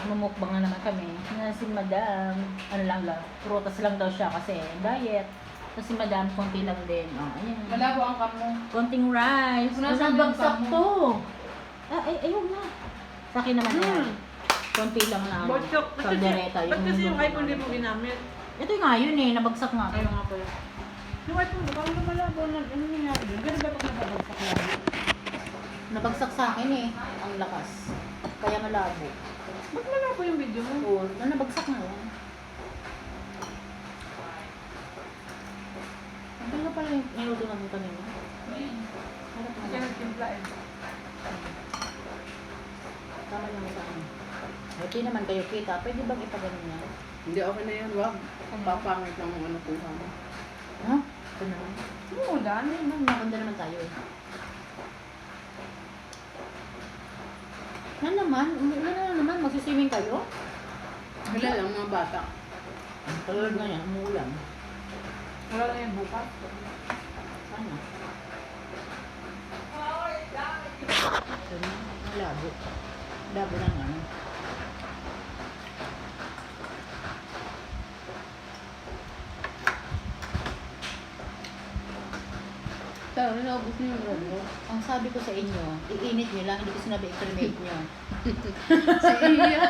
Mamukbang na naman kami. Na si madam, ano lang lang, prutas lang daw siya kasi diet. Tapos si madam, konti lang din. Oh, ayan. Malabo ang kamo. Konting rice. Kung nasaan bagsak to. Ah, ay, ayun na. Sa akin naman Hmm. yan. Konti lang na. Botsok. Kaldereta. ba't kasi yung iPhone di mo ginamit? Ito nga yun eh, nabagsak nga. Ayaw nga pala. Yung iPhone mo, parang malabo na. Ano nangyari doon? Ganun ba pag nababagsak lagi? Nabagsak sa akin eh, ang lakas. Kaya malabo. Ba't malabo yung video mo? Oo, na nabagsak na yan. Ang ganda pala yung niluto natin kanina. Harap na Kaya nagtimpla eh. Tama lang sa akin. Buti naman kayo kita. Pwede bang ipaganon yan? Hindi, okay na yan. Wag. Papangit lang ang ano kuha mo. Ha? Ito naman. Umulan. Ano naman, maganda naman tayo eh. Yan naman, umuulan na naman. Magsiswimming kayo? Wala lang mga bata. Tulad nga yan, umuulan. Wala na yan bukas. Sana. Na, ang labo. Labo ng ano. Tara, naubos niyo yung rolo. Ang sabi ko sa inyo, iinit nyo lang, hindi ko sinabi i-cremate nyo. Si Iya.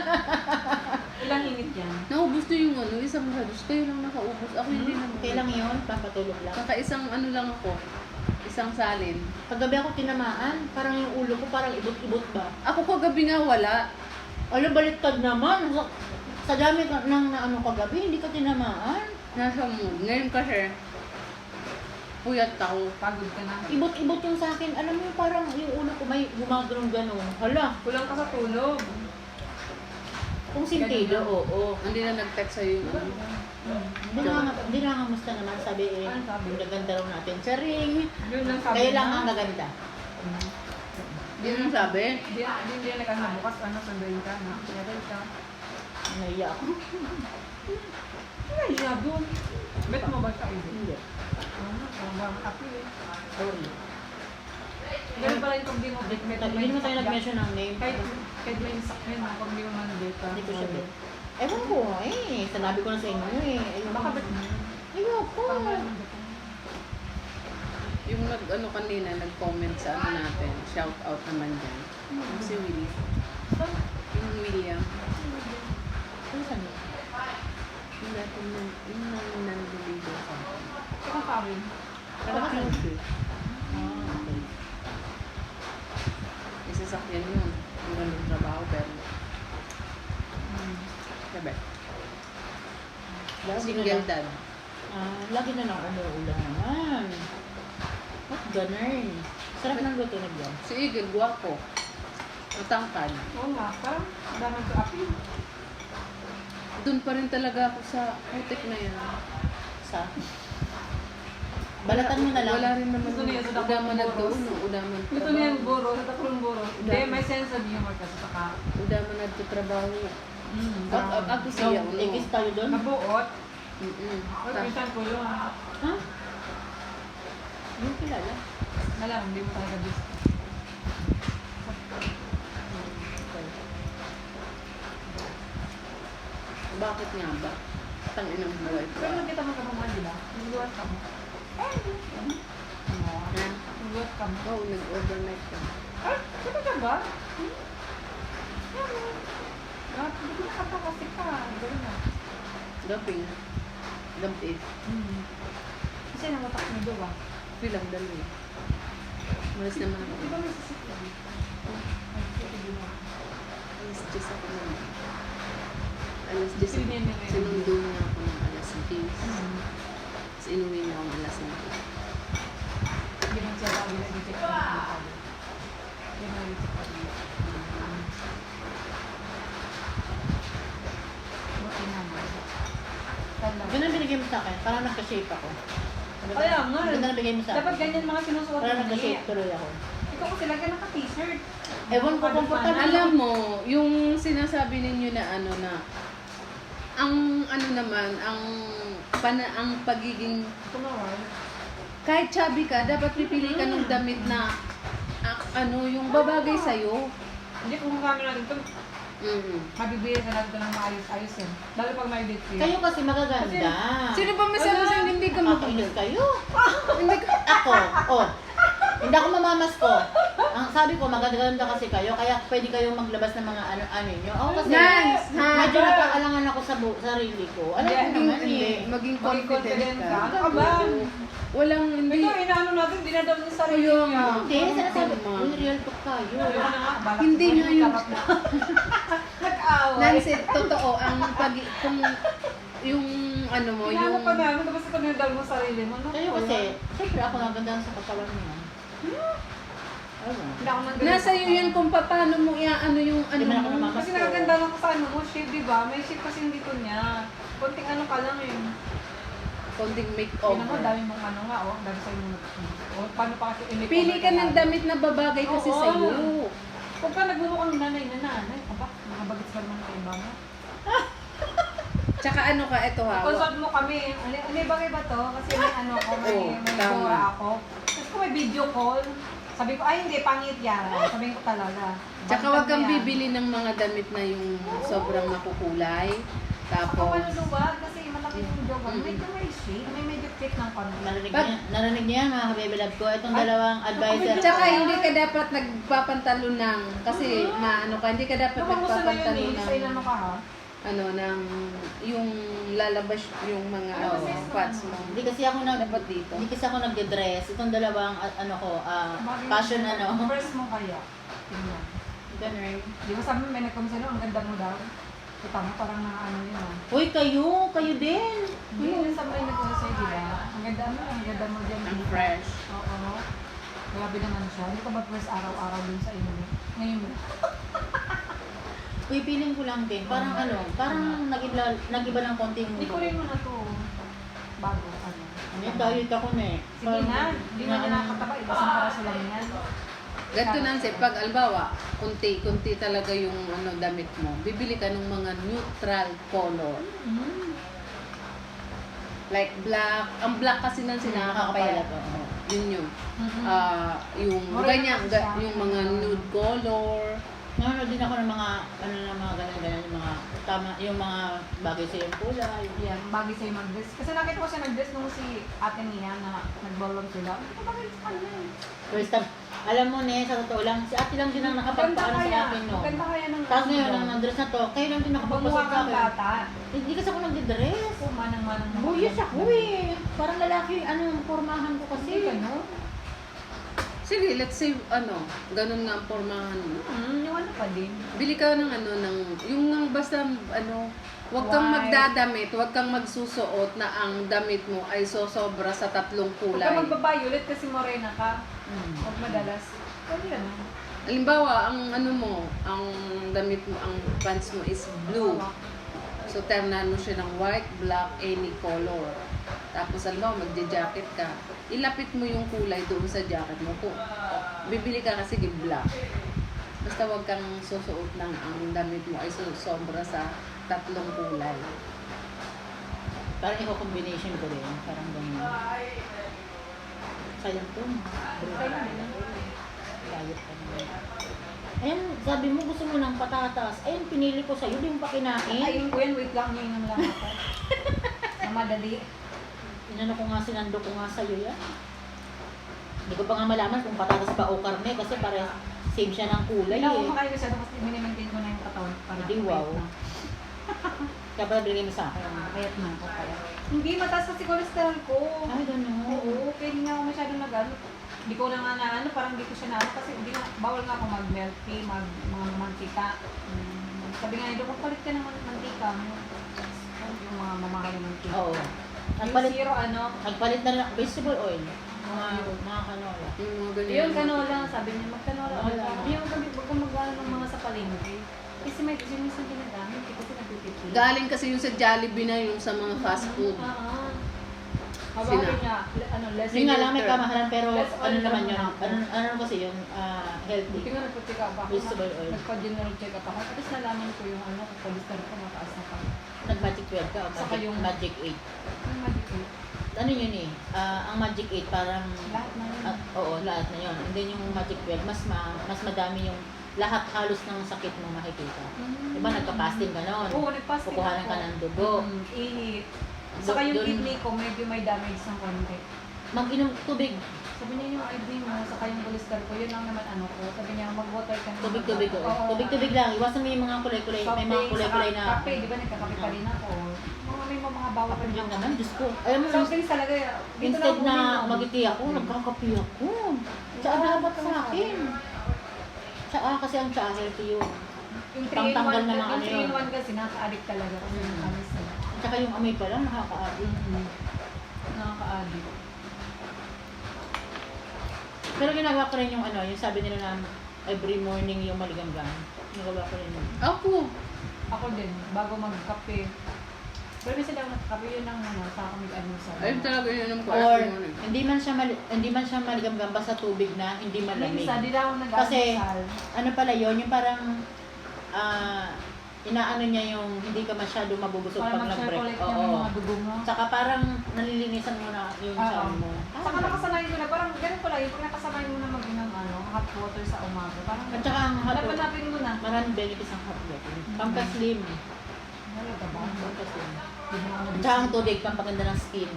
Ilang init yan? Naubos niyo yung ano, isang halos. Kayo lang nakaubos. Ako hindi naman. Okay lang yun, pampatulog lang. Kakaisang ano lang ako. Isang salin. Paggabi ako tinamaan, parang yung ulo ko parang ibot-ibot ba? Ako kagabi nga wala. Alam, baliktad naman. Sa, sa dami ka, ng na, ano kagabi, hindi ka tinamaan. Nasa mood. Ngayon kasi, puyat ako. Pagod ka na. Ibot-ibot yung sa akin. Alam mo, parang yung ulo ko may gumagano'n-ganon. Hala, Kulang ka sa tulog. kung sintido, oo. Hindi na nag-text sa'yo yung ano. Hindi na, nga- hindi na nga musta naman, sabi eh, Ano sabi? yung gaganda raw natin. Charing, Yun lang sabi kayo lang na. ang gaganda. Hindi mo sabi. Hindi, hindi, hindi na kasi bukas ano, sunduin ka na. Kaya ka. Naiya ako. Ay, siya doon. Bet mo ba siya ibo? Hindi. Happy eh. Sorry. Ganun pala yung pag di mo bet, bet Hindi naman tayo nag-mention ng name. Kahit, kahit may sakyan mo, pag di mo man ka. Hindi ko siya bet. Ewan ko eh. Sanabi ko na sa inyo eh. Ayun. Baka bet mo. Ayoko. Yung nag ano kanina, nag-comment sa ano natin. Shout out naman dyan. Yung si Willie. Yung William. Ano saan yun? Yung dati na, yung nang nandilido sa akin. Saka sabi, Parang close eh. Ah, okay. May sasakyan yun. Yung ganun trabaho pero hmm, sabi. Lagi na Single lang. dad. Ah, lagi na lang umuulan naman. What ganun? Sarap ng luto na dyan. Si Eagle, guwapo. Matangkad. oo nga ka. Dami ko api. Doon pa rin talaga ako sa putik na yan. Sa? Balatan mo na lang. Wala rin naman. Gusto niya sa Udaman na doon. Udaman Gusto niya yung buro, sa tatlong buro. Hindi, may sense of humor kasi saka. Udaman na doon trabaho. Mm, At at ako siya. So, ikis tayo doon? Nabuot. Mm-mm. Or minsan ko yun. Ha? Yung kilala? Alam, hindi mo talaga gusto. Okay. Bakit nga ba? Tangin ang buhay ko. Pero nakita mo ka pa di ba? Nag-work ka mo. Ano? Ha? Nag-work ka mo. Oo, nag-overnight ka. Ah, sino ka ba? Hmm? Ano? Ah, hindi ko nakapakasi ka. Gano'n na. Doping. Dampis. Hmm. Kasi namatak mo doon ba? Bilang dalawa. Malas naman ako. Di ba may sasakyan? Alas 10 ako naman. Alas 10. Sige, nene, nene. Sinundo niya ako ng alas 10. Hmm. Tapos inuwi niya ako ng alas 9. Hindi man siya tawag na ko. Hindi man i-check ko. Buti naman. Talaga. Ganun binigay mo sa akin. Parang nagka-shape ako. Kaya nga. Ganda na bigay mo sa Dapat akin. ganyan mga sinusuot Parang mo nagka-shape tuloy ako. Ikaw kasi lagi naka-t-shirt. Ewan ko kung Paano- Alam mo, yung sinasabi ninyo na ano na, ang ano naman, ang pana, ang pagiging, Ito nga, wala. kahit chubby ka, dapat pipili ka ng damit na, ah, ano, yung babagay sa'yo. Hindi kung kami natin ito. Mm-mm. Mabibili ka lang ito ng maayos-ayos yan. Lalo pag may date Kayo kasi magaganda. Sino ba masabi Wala. sa'yo hindi ka mag... Makainis kayo. Hindi ka... Ako, oh. Hindi ako mamamas ko. Ang sabi ko, magaganda kasi kayo, kaya pwede kayong maglabas ng mga ano-ano nyo. Ako kasi, Nice, ha? medyo napakalangan ako sa bu- sarili ko. Alam ko Hindi, naman Hindi, eh. maging Maging confident confident ka. ka. Ano ka ba? Walang hindi... Ito, inaano natin, dinadam niya sa sarili Ayun. niya. Hindi, sinasabi, Tama. uy, real talk tayo. Ayun na nga, balak Hindi ko, na. Nag-away. Nancy, totoo, ang pag... Kung yung ano mo, Inaano yung... pa namin, tapos ito dinadam mo sa sarili mo. Kayo po kasi, syempre ako naganda sa katawan niya. Ano? Hindi ako nang Nasa iyo yan kung paano mo iaano yung ano mo. Kasi nakaganda lang sa ano mo, shape, di ba? May shape kasi dito niya. Konting ano ka lang eh. Konting Yun naman, dami mong ano nga, oh. Dami sa'yo mong O, paano pa kasi i-make Pili ka ng damit na babagay kasi sa iyo. Huwag ka nagmumukhang nanay na nanay. Aba, nakabagits ba naman kayo ba mo? Tsaka ano ka, ito ha. Consult mo kami. Ano, ano bagay ba to? Kasi may ano ko, may, may tama. ako. Tapos kung may video call, sabi ko, ay hindi, pangit yan. Sabihin ko talaga. Tsaka wag kang yan. bibili ng mga damit na yung sobrang makukulay. Saka Tapos, maluluwag kasi malaki yung jowa. Medyo may shape, may medyo fit ng konti. Narinig Pag- niya, narinig niya mga kabebe love ko. Itong dalawang advisor tsaka hindi ka dapat nagpapantalo ng, kasi maano ka, hindi ka dapat Kapag gusto na yun eh, sa ng, inano ka ha? Ano, ng, yung lalabas yung mga Ano oh, kasi parts sa- mo. Hindi kasi ako nag Dapat dito. hindi kasi ako nagde-dress. Itong dalawang a- ano ko, ah, fashion mo. ano. First mo kaya. Tingnan. Ganun. Di ba sabi mo may nag-comment sa'yo, ang ganda mo daw. Kita mo, parang na ano yun ah. Uy, kayo, kayo din. Hindi, yun sa may nag-comment sa'yo, di ba? Ang ganda mo, ang ganda mo dyan. Ang fresh. Oo. Grabe naman siya. Hindi ka ba first araw-araw dun sa inyo? Ngayon, Uy, feeling ko lang din. Parang ano, parang nag-iba, nag-iba ng konti yung hindi ko rin mo na to. Bago, ano. Ano, diet ako na eh. Sige na, hindi na niya nakakataba. Ibasang paraso lang yan. Ganito Nancy, pag albawa, kunti-kunti talaga yung ano damit mo, bibili ka ng mga neutral color. Mm. Like black, ang black kasi Nancy nakakapayat. Nakakapalat, oo. Yun yung, Mhm. ah, yung ganyan, kasi ga- siya. yung mga nude color. Nanonood din ako ng mga, ano ng mga ganyan-ganyan, yung mga, tama, yung mga bagay sa yung kulay. Yan, bagay sa'yo mag-dress. Kasi nakita ko siya nag-dress nung si ate niya na nag-ballon sila. Ko bagay sa kanya. First time, alam mo ne, sa totoo lang, si ate lang din ang nakapagpaano sa akin no. Maganda kaya ng Tapos ngayon, ang dress na to, kayo lang din nakapagpasok sa kang akin. bata. Hindi kasi ako nagdi-dress. Ako, manang-manang. Buyos ako eh. Parang lalaki, ano, pormahan ko kasi. Hindi no? Sige, let's say, ano, ganun nga ang pormahan mo. Hmm, yung ano pa din. Bili ka ng ano, ng, yung nga basta, ano, Huwag kang White. magdadamit, huwag kang magsusuot na ang damit mo ay sosobra sa tatlong Huwag kulay. ka magbabayulit kasi morena ka. Hmm. Huwag madalas. Pwede yan. ah. Halimbawa, ang ano mo, ang damit mo, ang pants mo is blue. So, ternan mo siya ng white, black, any color. Tapos, alam mo, magja-jacket ka. Ilapit mo yung kulay doon sa jacket mo. Kung bibili ka kasi ng black. Basta wag kang susuot ng ang damit mo ay so- sobra sa tatlong kulay. Parang i-combination ko rin. Parang ganyan. Sayang to. Diet pa naman. Ayan, sabi mo gusto mo ng patatas. Ayun, pinili ko sa'yo, di mo pa kinain. Ayun yan, wait lang, ngayon lang ako. Na madali. Inano ko nga, sinando ko nga sa'yo yan. Hindi ko pa nga malaman kung patatas ba o karne kasi pare same siya ng kulay Hindi ako eh. kumakain masyado kasi minimaintain ko na yung katawan. Para Hindi, wow. na. Kaya pala binigay mo sa akin. Payat na ako kaya. Hindi, mataas kasi cholesterol ko. Ay, gano'n. Oo, kaya hindi nga ako masyado nag ano. Hindi ko na nga na ano, parang hindi ko siya na ano kasi hindi na, bawal nga ako mag-milk tea, mag, mga mantika. Mm, sabi nga nito, magpalit ka ng man- mantika. Yung mga mamahal na mantika. Oo. Yung Nagpalit, zero ano, nagpalit na ako. Vegetable oil. Mga, mga canola. Yung mga ganyan. yun canola, sabi niya, mag-canola. Canola. Yung kami, huwag kang mag-ano ng mga sa palengke. Kasi may kasi minsan ginagamit, eh, kasi nagtitipid. Galing kasi yung sa Jollibee na yung sa mga fast food. Oo. Sina? Niya, le- ano, less Yun nga lang may kamahalan pero Let's ano all naman learn yun, ano, ano kasi yun, ah, Buti healthy. nga nagpa-check up ako. Vegetable oil. Nagpa-general check up ako. Tapos nalaman ko yung ano, cholesterol ko mataas na pa. Nag-magic 12 ka o Saka magic, yung- magic 8. Yung magic eight. Ano yun eh, ah, ang magic 8 parang, Lahat na yun. ah, oo, lahat na yun. And then yung magic 12, mas ma, mas madami yung lahat halos ng sakit mo makikita. Diba nagka-fasting ka noon? Oo, nagpasting Kukuhanan ka ng dugo. Mm, ihi. Saka yung Doon- kidney ko, medyo may damage ng konti. Mag-inom tubig. Sabi niya yung kidney mo, saka yung cholesterol ko, yun lang naman ano ko. Sabi niya, mag-water ka na. Tubig-tubig. Oo. oo. Tubig-tubig lang. Iwasan mo yung mga kulay-kulay. May mga Soft kulay-kulay drinks, na. saka Kape, di ba nagkakape pa rin ako. Mga may mga bawal pa rin ako. naman, Diyos ko. Alam mo, drinks talaga. eh. Dito instead lang na uminom. magiti ako, nagkakapi ako. Tsaa dapat sa akin. Tsaa kasi ang tsaa healthy yun. Yung 3 in 1, Pangtanggal ng ano 3 in yun. 1 kasi nakaka-addict talaga. Kasi Mm. tamis nila. At saka yung amoy pa lang, nakakaadi. Nakaka-addict. Pero ginagawa ko rin yung ano, yung sabi nila na every morning yung maligamgam. Ginagawa ko rin yun. Ako. Ako din, bago magkape. Pero minsan lang nagkape yun lang ano, sa ano sa... Ayun talaga yun alam ko. Or morning. hindi man siya mali- hindi man siya maligamgam basta tubig na hindi malamig. Minsan, di na ako Kasi- nag-almusal. Ano pala yon yung parang ah inaano niya yung hindi ka masyado mabubusog Para pag nag-break. mag-circulate yung Oo. mga dugo mo. Tsaka parang nalilinisan mo na yung Oo. tiyan mo. Saka nakasanayin ko na, parang ganun pala yun, pag nakasanayin mo na mag-inom ano, hot water sa umaga, parang At saka ang hot water, napanapin mo na. maraming benefits ang hot water. Mm. Pampaslim. Talaga ba? Pampaslim. Di mo ako At saka ang tubig, pampaganda ng skin.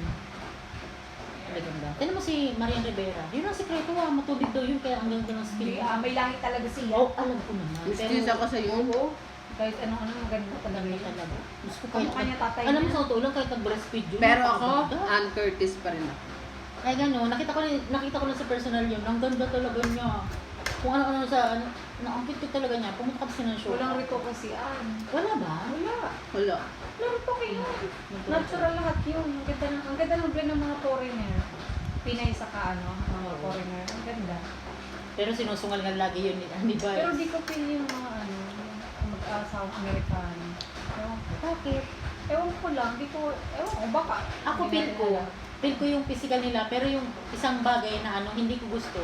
Maganda. Tignan mo si Marian Rivera. Yun ang sekreto ah, matubig daw yun kaya ang ganda ng Hindi, skin. ah, may lahi talaga siya. Oh, alam ko naman. Excuse ako sa iyo. Kahit anong ano, maganda talaga Talaga yun. talaga. Gusto ko kahit niya tatay Alam mo sa totoo lang kahit nag-breastfeed yun. Pero ako. Ann Curtis pa rin ako. Ay gano'n, nakita ko, na- nakita ko lang sa personal yun. Ang ganda talaga niya. Kung ano-ano sa, ano, na, ang cute talaga niya. Pumunta ka kasi ng show. Walang rito kasi, an. Wala ba? Wala. Wala. Walang rito kayo. Natural lahat yun. Ang ganda ng, ang ganda ng blend ng mga foreigner. Pinay sa ano, mga foreigner. Ang ganda. Pero sinusungal nga lagi yun ni Biles. Pero di ko feel yung mga ano, mag-asawang Amerikano. Ewan ko. Bakit? Ewan ko lang, di ko, ewan ko, baka. Ako Hindi feel natin ko, alam. feel ko yung physical nila, pero yung isang bagay na ano, hindi ko gusto.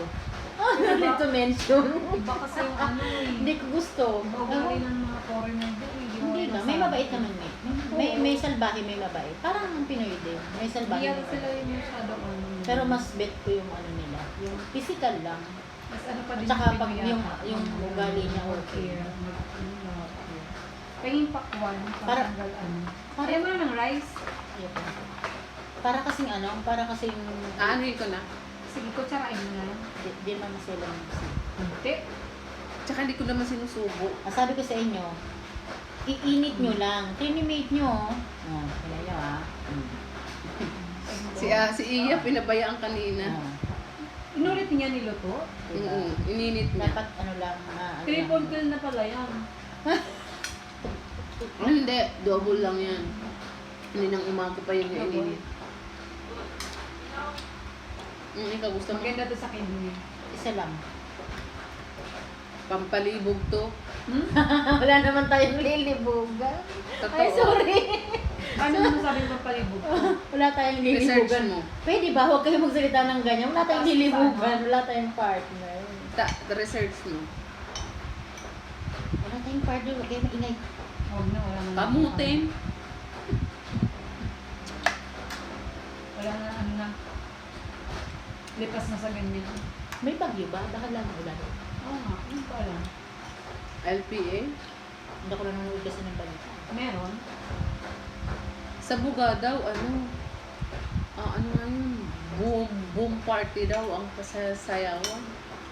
Ah, Diba? need to mention. Iba kasi yung ano eh. hindi ko gusto. Iba ugali ng mga foreigner din. eh, Hindi na, may mabait naman eh. May, may salbahe, may mabait. Parang ang Pinoy din. May Hindi salbahe. yata may sila yung masyado ano. Pero mas bet ko yung ano nila. Yung physical lang. Mas ano pa At din saka yung pag yung- yung ugali niya okay. here. mag- ano. Kaya yung pakwan, Para- patanggal ano. para- Ayaw mo na ng rice. Para kasing ano, para kasing... Aanuhin ko na. Sige, kutsarain mo na lang. Di, di ng gusto. Hindi. Tsaka hindi ko naman sinusubo. Ang sabi ko sa inyo, iinit nyo lang. Trinimate nyo. Oh, kaya nyo ah. Mm. Si, ah, si Iya, pinabayaan kanina. Oh, niya niluto. diba? Mm, ininit niya. Dapat ano lang, ah, ano Triple lang. kill na pala yan. Ah, hindi, double lang yan. Hindi nang umaga pa yung Double. ininit. Mm, ikaw gusto mo? Maganda to sa kidney. Isa lang. Pampalibog to. Hmm? Wala naman tayong lilibugan. Totoo. Ay, sorry. Ano mo masabi mo palibog? Wala tayong Research lilibugan. mo. Pwede ba? Huwag kayo magsalita ng ganyan. Wala tayong lilibugan. Wala tayong partner. Ta research mo. Wala tayong partner. Huwag kayo maingay. Huwag na, wala na. Kamutin. Wala na, ano na. Lipas na sa ganyan. May bagyo ba? Baka lang ulan. Oo nga, ano pa alam. LPA. Hindi ko lang nanonood kasi ng balita. Meron. Sa Buga daw, ano? Ah, ano nga yun? Boom, boom party daw ang pasasayawan.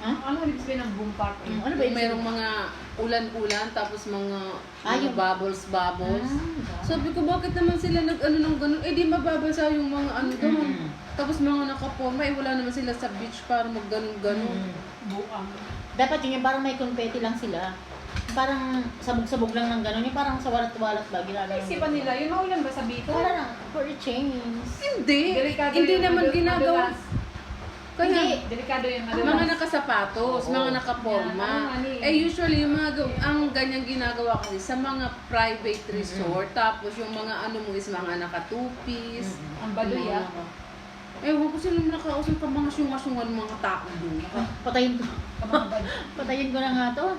Ha? Ano ibig sabihin ng boom party? Hmm, Ano ba Yung yung merong mga ulan-ulan, tapos mga, Ah, mga yung- bubbles-bubbles. Ah, Sabi ko, bakit naman sila nag-ano ng ganun? Eh, di mababasa yung mga ano doon. Mm. Tapos mga nakaporma, eh, wala naman sila sa beach para mag-ganun-ganun. Mm. Buang. Dapat yun yung parang may confetti lang sila. Parang sabog-sabog lang ng gano'n. Yung parang sa walat-walat ba? Ginagawa Isipan nila, yun maulan ba sa Bicol? Parang for a change. Hindi. Delikado Hindi naman ginagawa. madulas. Kaya, Hindi. Delikado yun, madulas. mga nakasapatos, Oo. mga nakaporma. Yan, ano, eh. Eh usually yung mga gaw- ang ganyang ginagawa kasi sa mga private resort, tapos yung mga ano mo is mga nakatupis. Mm-mm. Ang baduy mga ah. naka- Ewan ko sino nakausap ka mga syunga-syungan mga tao doon. Patayin ko. Kamang baduy. Patayin ko na nga to.